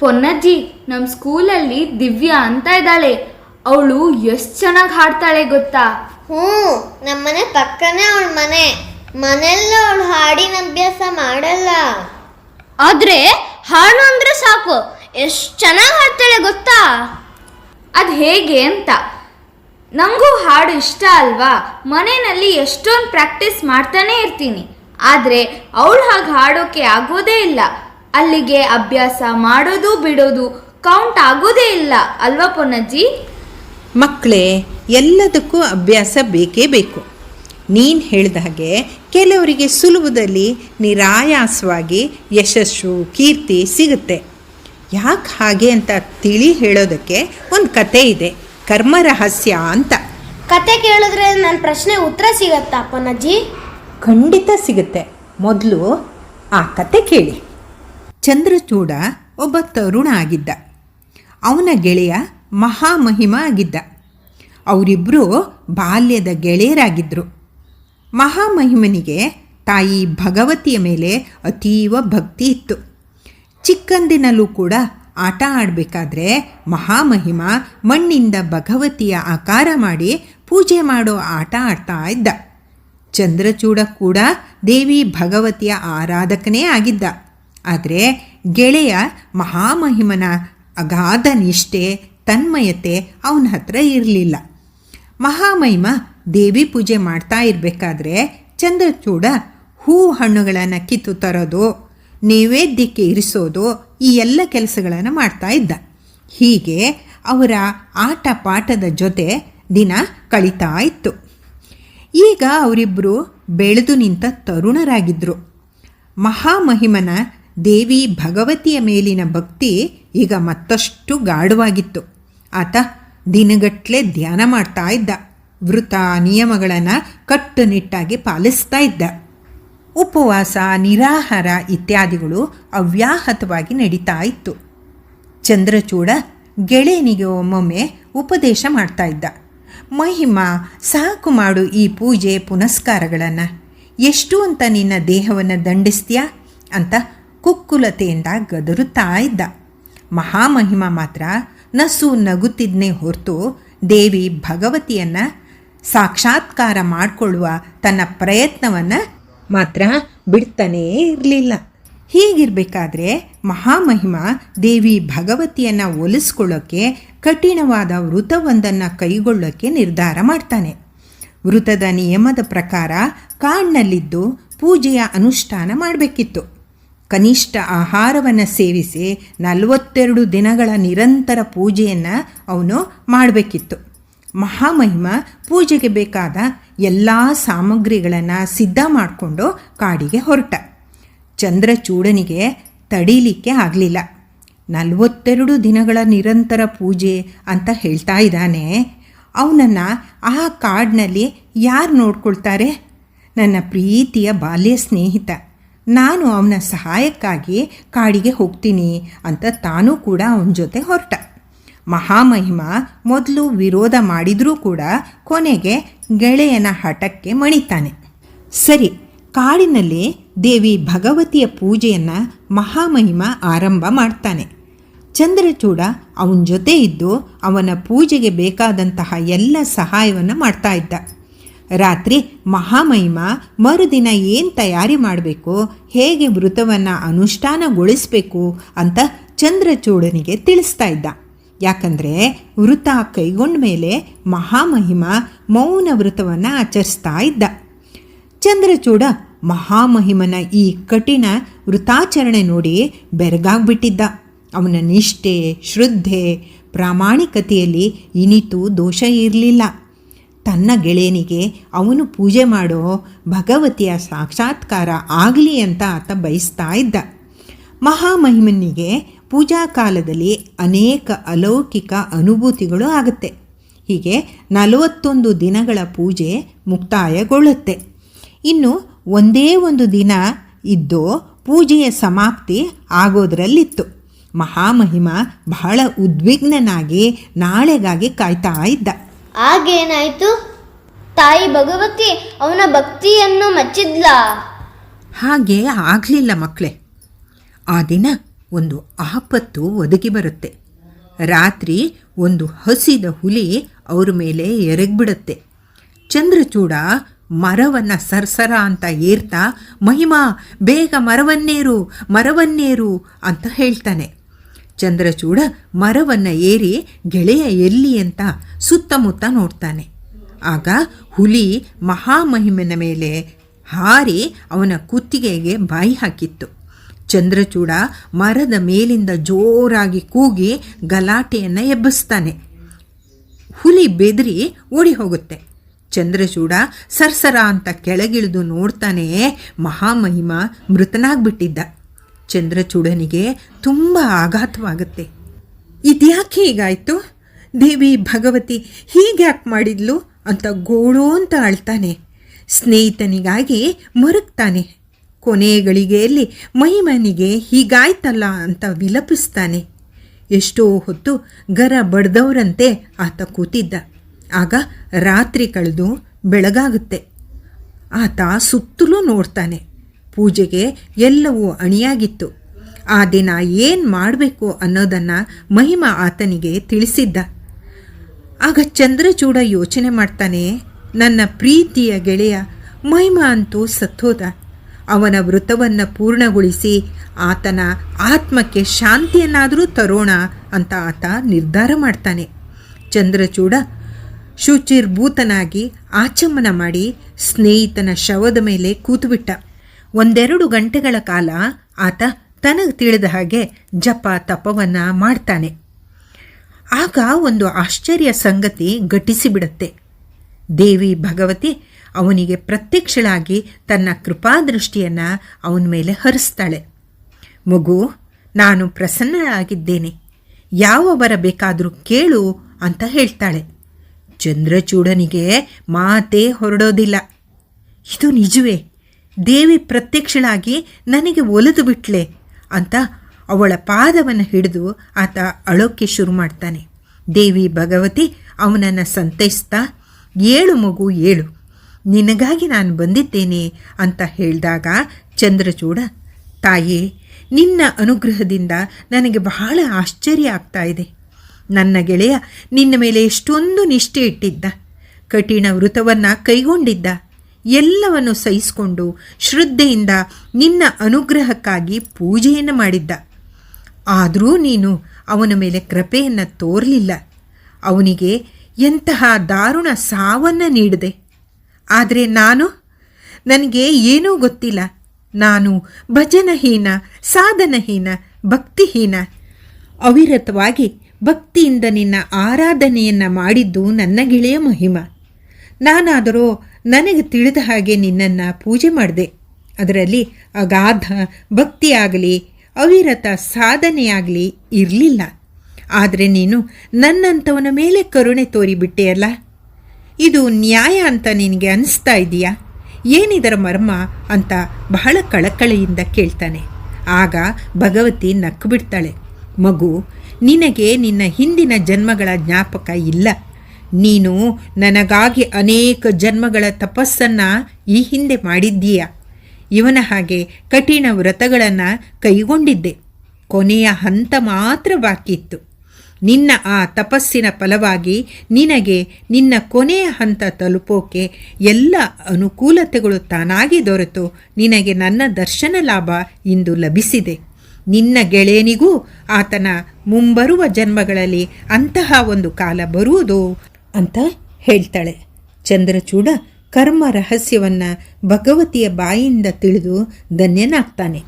ಪೊನ್ನಜ್ಜಿ ನಮ್ಮ ಸ್ಕೂಲಲ್ಲಿ ದಿವ್ಯಾ ಅಂತ ಇದ್ದಾಳೆ. ಅವಳು ಎಷ್ಟು ಚೆನ್ನಾಗಿ ಹಾಡ್ತಾಳೆ ಗೊತ್ತಾ? ಹ್ಞೂ ನಮ್ಮನೆ ಪಕ್ಕನೇ ಅವಳ ಮನೆ. ಮನೆಯಲ್ಲ ಅವಳು ಹಾಡಿನ ಅಭ್ಯಾಸ ಮಾಡಲ್ಲ. ಆದ್ರೆ ಹಾಡು ಅಂದ್ರೆ ಸಾಕು. ಎಷ್ಟು ಚೆನ್ನಾಗಿ ಹಾಡ್ತಾಳೆ ಗೊತ್ತಾ? ಅದು ಹೇಗೆ ಅಂತ. ನನಗೂ ಹಾಡು ಇಷ್ಟ ಅಲ್ವಾ? ಮನೆಯಲ್ಲಿ ಎಷ್ಟೊಂದು ಪ್ರಾಕ್ಟೀಸ್ ಮಾಡ್ತಾನೆ ಇರ್ತೀನಿ. ಆದರೆ ಅವಳು ಹಾಗೆ ಹಾಡೋಕೆ ಆಗೋದೇ ಇಲ್ಲ. ಅಲ್ಲಿಗೆ ಅಭ್ಯಾಸ ಮಾಡೋದು ಬಿಡೋದು ಕೌಂಟ್ ಆಗೋದೇ ಇಲ್ಲ ಅಲ್ವಾ ಪೊನ್ನಜ್ಜಿ? ಮಕ್ಕಳೇ ಎಲ್ಲದಕ್ಕೂ ಅಭ್ಯಾಸ ಬೇಕೇ ಬೇಕು. ನೀನು ಹೇಳಿದ ಹಾಗೆ ಕೆಲವರಿಗೆ ಸುಲಭದಲ್ಲಿ ನಿರಾಯಾಸವಾಗಿ ಯಶಸ್ಸು ಕೀರ್ತಿ ಸಿಗುತ್ತೆ. ಯಾಕೆ ಹಾಗೆ ಅಂತ ತಿಳಿ ಹೇಳೋದಕ್ಕೆ ಒಂದು ಕತೆ ಇದೆ. ಕರ್ಮ ರಹಸ್ಯ ಅಂತ. ಕತೆ ಕೇಳಿದ್ರೆ ನನ್ನ ಪ್ರಶ್ನೆ ಉತ್ತರ ಸಿಗತ್ತಾ ಪೊನ್ನಜ್ಜಿ? ಖಂಡಿತ ಸಿಗುತ್ತೆ. ಮೊದಲು ಆ ಕತೆ ಕೇಳಿ. ಚಂದ್ರಚೂಡ ಒಬ್ಬ ತರುಣ ಆಗಿದ್ದ ಅವನ ಗೆಳೆಯ ಮಹಾಮಹಿಮ ಆಗಿದ್ದ. ಅವರಿಬ್ಬರು ಬಾಲ್ಯದ ಗೆಳೆಯರಾಗಿದ್ದರು ಮಹಾಮಹಿಮನಿಗೆ ತಾಯಿ ಭಗವತಿಯ ಮೇಲೆ ಅತೀವ ಭಕ್ತಿ ಇತ್ತು. ಚಿಕ್ಕಂದಿನಲ್ಲೂ ಕೂಡ ಆಟ ಆಡಬೇಕಾದ್ರೆ ಮಹಾಮಹಿಮ ಮಣ್ಣಿಂದ ಭಗವತಿಯ ಆಕಾರ ಮಾಡಿ ಪೂಜೆ ಮಾಡೋ ಆಟ ಆಡ್ತಾ ಇದ್ದ. ಚಂದ್ರಚೂಡ ಕೂಡ ದೇವಿ ಭಗವತಿಯ ಆರಾಧಕನೇ ಆಗಿದ್ದ. ಆದರೆ ಗೆಳೆಯ ಮಹಾಮಹಿಮನ ಅಗಾಧ ನಿಷ್ಠೆ, ತನ್ಮಯತೆ ಅವನ ಹತ್ರ ಇರಲಿಲ್ಲ. ಮಹಾಮಹಿಮ ದೇವಿ ಪೂಜೆ ಮಾಡ್ತಾ ಇರಬೇಕಾದ್ರೆ ಚಂದ್ರಚೂಡ ಹೂ ಹಣ್ಣುಗಳನ್ನು ಕಿತ್ತು ತರೋದು, ನೈವೇದ್ಯಕ್ಕೆ ಇರಿಸೋದು ಈ ಎಲ್ಲ ಕೆಲಸಗಳನ್ನು ಮಾಡ್ತಾ ಇದ್ದ. ಹೀಗೆ ಅವರ ಆಟ ಪಾಠದ ಜೊತೆ ದಿನ ಕಳೀತಾ ಇತ್ತು. ಈಗ ಅವರಿಬ್ಬರು ಬೆಳೆದು ನಿಂತ ತರುಣರಾಗಿದ್ದರು ಮಹಾಮಹಿಮನ ದೇವಿ ಭಗವತಿಯ ಮೇಲಿನ ಭಕ್ತಿ ಈಗ ಮತ್ತಷ್ಟು ಗಾಢವಾಗಿತ್ತು. ಆತ ದಿನಗಟ್ಟಲೆ ಧ್ಯಾನ ಮಾಡ್ತಾ ಇದ್ದ. ವೃತ ನಿಯಮಗಳನ್ನು ಕಟ್ಟುನಿಟ್ಟಾಗಿ ಪಾಲಿಸ್ತಾ ಇದ್ದ. ಉಪವಾಸ, ನಿರಾಹಾರ ಇತ್ಯಾದಿಗಳು ಅವ್ಯಾಹತವಾಗಿ ನಡೀತಾ ಇತ್ತು. ಚಂದ್ರಚೂಡ ಗೆಳೆಯನಿಗೆ ಒಮ್ಮೊಮ್ಮೆ ಉಪದೇಶ ಮಾಡ್ತಾ ಇದ್ದ. ಮಹಿಮಾ, ಸಾಕು ಮಾಡು ಈ ಪೂಜೆ ಪುನಸ್ಕಾರಗಳನ್ನು. ಎಷ್ಟು ಅಂತ ನಿನ್ನ ದೇಹವನ್ನು ದಂಡಿಸ್ತೀಯಾ? ಅಂತ ಕುಕ್ಕುಲತೆಯಿಂದ ಗದರುತ್ತಾ ಇದ್ದ ಮಹಾಮಹಿಮ ಮಾತ್ರ ನಸು ನಗುತ್ತಿದ್ನೇ ಹೊರತು ದೇವಿ ಭಗವತಿಯನ್ನು ಸಾಕ್ಷಾತ್ಕಾರ ಮಾಡಿಕೊಳ್ಳುವ ತನ್ನ ಪ್ರಯತ್ನವನ್ನು ಮಾತ್ರ ಬಿಡ್ತಾನೇ ಇರಲಿಲ್ಲ. ಹೀಗಿರಬೇಕಾದ್ರೆ ಮಹಾಮಹಿಮ ದೇವಿ ಭಗವತಿಯನ್ನು ಒಲಿಸ್ಕೊಳ್ಳೋಕ್ಕೆ ಕಠಿಣವಾದ ವೃತವೊಂದನ್ನು ಕೈಗೊಳ್ಳೋಕ್ಕೆ ನಿರ್ಧಾರ ಮಾಡ್ತಾನೆ. ವೃತದ ನಿಯಮದ ಪ್ರಕಾರ ಕಾಡಿನಲ್ಲಿದ್ದು ಪೂಜೆಯ ಅನುಷ್ಠಾನ ಮಾಡಬೇಕಿತ್ತು. ಕನಿಷ್ಠ ಆಹಾರವನ್ನು ಸೇವಿಸಿ ನಲವತ್ತೆರಡು ದಿನಗಳ ನಿರಂತರ ಪೂಜೆಯನ್ನು ಅವನು ಮಾಡಬೇಕಿತ್ತು. ಮಹಾಮಹಿಮ ಪೂಜೆಗೆ ಬೇಕಾದ ಎಲ್ಲ ಸಾಮಗ್ರಿಗಳನ್ನು ಸಿದ್ಧ ಮಾಡಿಕೊಂಡು ಕಾಡಿಗೆ ಹೊರಟ. ಚಂದ್ರಚೂಡನಿಗೆ ತಡೀಲಿಕ್ಕೆ ಆಗಲಿಲ್ಲ. ನಲವತ್ತೆರಡು ದಿನಗಳ ನಿರಂತರ ಪೂಜೆ ಅಂತ ಹೇಳ್ತಾ ಇದ್ದಾನೆ. ಅವನನ್ನು ಆ ಕಾಡಿನಲ್ಲಿ ಯಾರು ನೋಡ್ಕೊಳ್ತಾರೆ? ನನ್ನ ಪ್ರೀತಿಯ ಬಾಲ್ಯ ಸ್ನೇಹಿತ ನಾನು ಅವನ ಸಹಾಯಕ್ಕಾಗಿ ಕಾಡಿಗೆ ಹೋಗ್ತೀನಿ ಅಂತ ತಾನೂ ಕೂಡ ಅವನ ಜೊತೆ ಹೊರಟ. ಮಹಾಮಹಿಮ ಮೊದಲು ವಿರೋಧ ಮಾಡಿದರೂ ಕೂಡ ಕೊನೆಗೆ ಗೆಳೆಯನ ಹಠಕ್ಕೆ ಮಣಿತಾನೆ. ಸರಿ, ಕಾಡಿನಲ್ಲಿ ದೇವಿ ಭಗವತಿಯ ಪೂಜೆಯನ್ನು ಮಹಾಮಹಿಮ ಆರಂಭ ಮಾಡ್ತಾನೆ. ಚಂದ್ರಚೂಡ ಅವನ ಜೊತೆ ಇದ್ದು ಅವನ ಪೂಜೆಗೆ ಬೇಕಾದಂತಹ ಎಲ್ಲ ಸಹಾಯವನ್ನು ಮಾಡ್ತಾ ಇದ್ದ. ರಾತ್ರಿ ಮಹಾಮಹಿಮ ಮರುದಿನ ಏನು ತಯಾರಿ ಮಾಡಬೇಕು, ಹೇಗೆ ವೃತವನ್ನು ಅನುಷ್ಠಾನಗೊಳಿಸಬೇಕು ಅಂತ ಚಂದ್ರಚೂಡನಿಗೆ ತಿಳಿಸ್ತಾ ಇದ್ದ. ಯಾಕಂದರೆ ವೃತ ಕೈಗೊಂಡ ಮೇಲೆ ಮಹಾಮಹಿಮ ಮೌನ ವೃತವನ್ನು ಆಚರಿಸ್ತಾ ಇದ್ದ. ಚಂದ್ರಚೂಡ ಮಹಾಮಹಿಮನ ಈ ಕಠಿಣ ವೃತಾಚರಣೆ ನೋಡಿ ಬೆರಗಾಗ್ಬಿಟ್ಟಿದ್ದ. ಅವನ ನಿಷ್ಠೆ, ಶ್ರದ್ಧೆ, ಪ್ರಾಮಾಣಿಕತೆಯಲ್ಲಿ ಇನಿತು ದೋಷ ಇರಲಿಲ್ಲ. ತನ್ನ ಗೆಳೆಯನಿಗೆ ಅವನು ಪೂಜೆ ಮಾಡೋ ಭಗವತಿಯ ಸಾಕ್ಷಾತ್ಕಾರ ಆಗಲಿ ಅಂತ ಆತ ಬಯಸ್ತಾ ಇದ್ದ. ಮಹಾಮಹಿಮನಿಗೆ ಪೂಜಾ ಕಾಲದಲ್ಲಿ ಅನೇಕ ಅಲೌಕಿಕ ಅನುಭೂತಿಗಳು ಆಗುತ್ತೆ. ಹೀಗೆ ನಲವತ್ತೊಂದು ದಿನಗಳ ಪೂಜೆ ಮುಕ್ತಾಯಗೊಳ್ಳುತ್ತೆ. ಇನ್ನು ಒಂದೇ ಒಂದು ದಿನ ಇದ್ದು ಪೂಜೆಯ ಸಮಾಪ್ತಿ ಆಗೋದರಲ್ಲಿತ್ತು. ಮಹಾಮಹಿಮ ಬಹಳ ಉದ್ವಿಗ್ನನಾಗಿ ನಾಳೆಗಾಗಿ ಕಾಯ್ತಾ ಇದ್ದ. ಆಗೇನಾಯ್ತು ತಾಯಿ ಭಗವತಿ ಅವನ ಭಕ್ತಿಯನ್ನು ಮಚ್ಚಿದ್ಲ. ಹಾಗೆ ಆಗಲಿಲ್ಲ ಮಕ್ಕಳೇ ಆ ದಿನ ಒಂದು ಆಪತ್ತು ಒದಗಿ ಬರುತ್ತೆ. ರಾತ್ರಿ ಒಂದು ಹಸಿದ ಹುಲಿ ಅವ್ರ ಮೇಲೆ ಎರಗ್ಬಿಡುತ್ತೆ. ಚಂದ್ರಚೂಡ ಮರವನ್ನು ಸರ್ಸರ ಅಂತ ಏರ್ತಾ, ಮಹಿಮಾ, ಬೇಗ ಮರವನ್ನೇರು ಮರವನ್ನೇರು ಅಂತ ಹೇಳ್ತಾನೆ. ಚಂದ್ರಚೂಡ ಮರವನ್ನು ಏರಿ ಗೆಳೆಯ ಎಲ್ಲಿ ಅಂತ ಸುತ್ತಮುತ್ತ ನೋಡ್ತಾನೆ. ಆಗ ಹುಲಿ ಮಹಾಮಹಿಮನ ಮೇಲೆ ಹಾರಿ ಅವನ ಕುತ್ತಿಗೆಗೆ ಬಾಯಿ ಹಾಕಿತ್ತು. ಚಂದ್ರಚೂಡ ಮರದ ಮೇಲಿಂದ ಜೋರಾಗಿ ಕೂಗಿ ಗಲಾಟೆಯನ್ನು ಎಬ್ಬಿಸ್ತಾನೆ. ಹುಲಿ ಬೆದರಿ ಓಡಿ ಹೋಗುತ್ತೆ. ಚಂದ್ರಚೂಡ ಸರ್ಸರ ಅಂತ ಕೆಳಗಿಳಿದು ನೋಡ್ತಾನೆ ಮಹಾಮಹಿಮ ಮೃತನಾಗ್ಬಿಟ್ಟಿದ್ದ. ಚಂದ್ರಚೂಡನಿಗೆ ತುಂಬ ಆಘಾತವಾಗುತ್ತೆ. ಇದ್ಯಾಕೆ ಹೀಗಾಯಿತು. ದೇವಿ ಭಗವತಿ ಹೀಗ್ಯಾಕೆ ಮಾಡಿದ್ಲು ಅಂತ ಗೋಳು ಅಂತ ಅಳ್ತಾನೆ. ಸ್ನೇಹಿತನಿಗಾಗಿ ಮರುಗ್ತಾನೆ. ಕೊನೆ ಗಳಿಗೆಯಲ್ಲಿ ಮಹಿಮನಿಗೆ ಹೀಗಾಯ್ತಲ್ಲ ಅಂತ ವಿಲಪಿಸ್ತಾನೆ. ಎಷ್ಟೋ ಹೊತ್ತು ಗರ ಬಡ್ದವರಂತೆ ಆತ ಕೂತಿದ್ದ. ಆಗ ರಾತ್ರಿ ಕಳೆದು ಬೆಳಗಾಗುತ್ತೆ. ಆತ ಸುತ್ತಲೂ ನೋಡ್ತಾನೆ. ಪೂಜೆಗೆ ಎಲ್ಲವೂ ಅಣಿಯಾಗಿತ್ತು. ಆ ದಿನ ಏನು ಮಾಡಬೇಕು ಅನ್ನೋದನ್ನು ಮಹಿಮ ಆತನಿಗೆ ತಿಳಿಸಿದ್ದ. ಆಗ ಚಂದ್ರಚೂಡ ಯೋಚನೆ ಮಾಡ್ತಾನೆ, ನನ್ನ ಪ್ರೀತಿಯ ಗೆಳೆಯ, ಮಹಿಮ ಅಂತೂ ಸತ್ತೋದ. ಅವನ ವೃತವನ್ನು ಪೂರ್ಣಗೊಳಿಸಿ ಆತನ ಆತ್ಮಕ್ಕೆ ಶಾಂತಿಯನ್ನಾದರೂ ತರೋಣ ಅಂತ ಆತ ನಿರ್ಧಾರ ಮಾಡ್ತಾನೆ. ಚಂದ್ರಚೂಡ ಶುಚಿರ್ಭೂತನಾಗಿ ಆಚಮನ ಮಾಡಿ ಸ್ನೇಹಿತನ ಶವದ ಮೇಲೆ ಕೂತುಬಿಟ್ಟ. ಒಂದೆರಡು ಗಂಟೆಗಳ ಕಾಲ ಆತ ತನಗೆ ತಿಳಿದ ಹಾಗೆ ಜಪ ತಪವನ್ನು ಮಾಡ್ತಾನೆ. ಆಗ ಒಂದು ಆಶ್ಚರ್ಯ ಸಂಗತಿ ಘಟಿಸಿಬಿಡುತ್ತೆ. ದೇವಿ ಭಗವತಿ ಅವನಿಗೆ ಪ್ರತ್ಯಕ್ಷಳಾಗಿ ತನ್ನ ಕೃಪಾದೃಷ್ಟಿಯನ್ನು ಅವನ ಮೇಲೆ ಹರಿಸ್ತಾಳೆ. ಮಗು, ನಾನು ಪ್ರಸನ್ನಳಾಗಿದ್ದೇನೆ. ಯಾವ ವರ ಬೇಕಾದರೂ ಕೇಳು ಅಂತ ಹೇಳ್ತಾಳೆ. ಚಂದ್ರಚೂಡನಿಗೆ ಮಾತೇ ಹೊರಡೋದಿಲ್ಲ. ಇದು ನಿಜವೇ? ದೇವಿ ಪ್ರತ್ಯಕ್ಷಳಾಗಿ ನನಗೆ ಒಲಿದು ಬಿಟ್ಲೆ ಅಂತ ಅವಳ ಪಾದವನ್ನು ಹಿಡಿದು ಆತ ಅಳೋಕ್ಕೆ ಶುರು ಮಾಡ್ತಾನೆ. ದೇವಿ ಭಗವತಿ, ಅವನನ್ನು ಸಂತೈಸ್ತಾ, ಏಳು ಮಗು, ಏಳು. ನಿನಗಾಗಿ ನಾನು ಬಂದಿದ್ದೇನೆ ಅಂತ ಹೇಳಿದಾಗ ಚಂದ್ರಚೂಡ, ತಾಯಿ, ನಿನ್ನ ಅನುಗ್ರಹದಿಂದ ನನಗೆ ಬಹಳ ಆಶ್ಚರ್ಯ ಆಗ್ತಾ ಇದೆ. ನನ್ನ ಗೆಳೆಯ ನಿನ್ನ ಮೇಲೆ ಎಷ್ಟೊಂದು ನಿಷ್ಠೆ ಇಟ್ಟಿದ್ದ. ಕಠಿಣ ವೃತವನ್ನು ಕೈಗೊಂಡಿದ್ದ. ಎಲ್ಲವನ್ನು ಸಹಿಸಿಕೊಂಡು ಶ್ರದ್ಧೆಯಿಂದ ನಿನ್ನ ಅನುಗ್ರಹಕ್ಕಾಗಿ ಪೂಜೆಯನ್ನು ಮಾಡಿದ್ದ. ಆದರೂ ನೀನು ಅವನ ಮೇಲೆ ಕೃಪೆಯನ್ನು ತೋರಲಿಲ್ಲ. ಅವನಿಗೆ ಎಂತಹ ದಾರುಣ ಸಾವನ್ನು ನೀಡಿದೆ. ಆದರೆ ನಾನು, ನನಗೆ ಏನೂ ಗೊತ್ತಿಲ್ಲ. ನಾನು ಭಜನಹೀನ, ಸಾಧನಹೀನ, ಭಕ್ತಿಹೀನ. ಅವಿರತವಾಗಿ ಭಕ್ತಿಯಿಂದ ನಿನ್ನ ಆರಾಧನೆಯನ್ನು ಮಾಡಿದ್ದು ನನ್ನ ಗೆಳೆಯ ಮಹಿಮ. ನಾನಾದರೂ ನನಗೆ ತಿಳಿದ ಹಾಗೆ ನಿನ್ನನ್ನು ಪೂಜೆ ಮಾಡಿದೆ. ಅದರಲ್ಲಿ ಅಗಾಧ ಭಕ್ತಿಯಾಗಲಿ, ಅವಿರತ ಸಾಧನೆಯಾಗಲಿ ಇರಲಿಲ್ಲ. ಆದರೆ ನೀನು ನನ್ನಂಥವನ ಮೇಲೆ ಕರುಣೆ ತೋರಿಬಿಟ್ಟೆಯಲ್ಲ ಇದು ನ್ಯಾಯ ಅಂತ ನಿನಗೆ ಅನಿಸ್ತಾ ಇದೆಯಾ? ಏನಿದರ ಮರ್ಮ ಅಂತ ಬಹಳ ಕಳಕಳಿಯಿಂದ ಕೇಳ್ತಾನೆ. ಆಗ ಭಗವತಿ ನಕ್ಕು ಬಿಡ್ತಾಳೆ ಮಗು, ನಿನಗೆ ನಿನ್ನ ಹಿಂದಿನ ಜನ್ಮಗಳ ಜ್ಞಾಪಕ ಇಲ್ಲ. ನೀನು ನನಗಾಗಿ ಅನೇಕ ಜನ್ಮಗಳ ತಪಸ್ಸನ್ನು ಈ ಹಿಂದೆ ಮಾಡಿದ್ದೀಯ. ಇವನ ಹಾಗೆ ಕಠಿಣ ವ್ರತಗಳನ್ನು ಕೈಗೊಂಡಿದ್ದೆ. ಕೊನೆಯ ಹಂತ ಮಾತ್ರ ಬಾಕಿತ್ತು ನಿನ್ನ ಆ ತಪಸ್ಸಿನ ಫಲವಾಗಿ ನಿನಗೆ ನಿನ್ನ ಕೊನೆಯ ಹಂತ ತಲುಪೋಕೆ ಎಲ್ಲ ಅನುಕೂಲತೆಗಳು ತಾನಾಗಿ ದೊರೆತು. ನಿನಗೆ ನನ್ನ ದರ್ಶನ ಲಾಭ ಇಂದು ಲಭಿಸಿದೆ. ನಿನ್ನ ಗೆಳೆಯನಿಗೂ ಆತನ ಮುಂಬರುವ ಜನ್ಮಗಳಲ್ಲಿ ಅಂತಹ ಒಂದು ಕಾಲ ಬರುವುದು ಅಂತ ಹೇಳ್ತಾಳೆ. ಚಂದ್ರಚೂಡ ಕರ್ಮ ರಹಸ್ಯವನ್ನು ಭಗವತಿಯ ಬಾಯಿಯಿಂದ ತಿಳಿದು ಧನ್ಯನಾಗ್ತಾನೆ.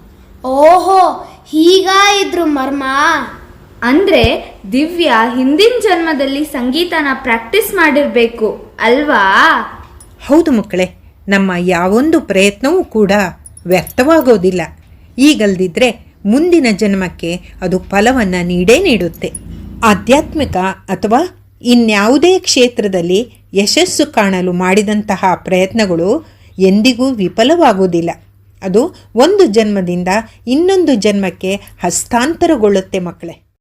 ಓಹೋ ಹೀಗಾ ಇದ್ರು ಮರ್ಮ? ಅಂದ್ರೆ ದಿವ್ಯ ಹಿಂದಿನ ಜನ್ಮದಲ್ಲಿ ಸಂಗೀತನ ಪ್ರಾಕ್ಟೀಸ್ ಮಾಡಿರಬೇಕು ಅಲ್ವಾ? ಹೌದು ಮಕ್ಕಳೇ ನಮ್ಮ ಯಾವೊಂದು ಪ್ರಯತ್ನವೂ ಕೂಡ ವ್ಯರ್ಥವಾಗೋದಿಲ್ಲ. ಈಗಲ್ದಿದ್ರೆ ಮುಂದಿನ ಜನ್ಮಕ್ಕೆ ಅದು ಫಲವನ್ನು ನೀಡೇ ನೀಡುತ್ತೆ. ಆಧ್ಯಾತ್ಮಿಕ ಅಥವಾ ಇನ್ಯಾವುದೇ ಕ್ಷೇತ್ರದಲ್ಲಿ ಯಶಸ್ಸು ಕಾಣಲು ಮಾಡಿದಂತಹ ಪ್ರಯತ್ನಗಳು ಎಂದಿಗೂ ವಿಫಲವಾಗುವುದಿಲ್ಲ. ಅದು ಒಂದು ಜನ್ಮದಿಂದ ಇನ್ನೊಂದು ಜನ್ಮಕ್ಕೆ ಹಸ್ತಾಂತರಗೊಳ್ಳುತ್ತೆ ಮಕ್ಕಳೇ.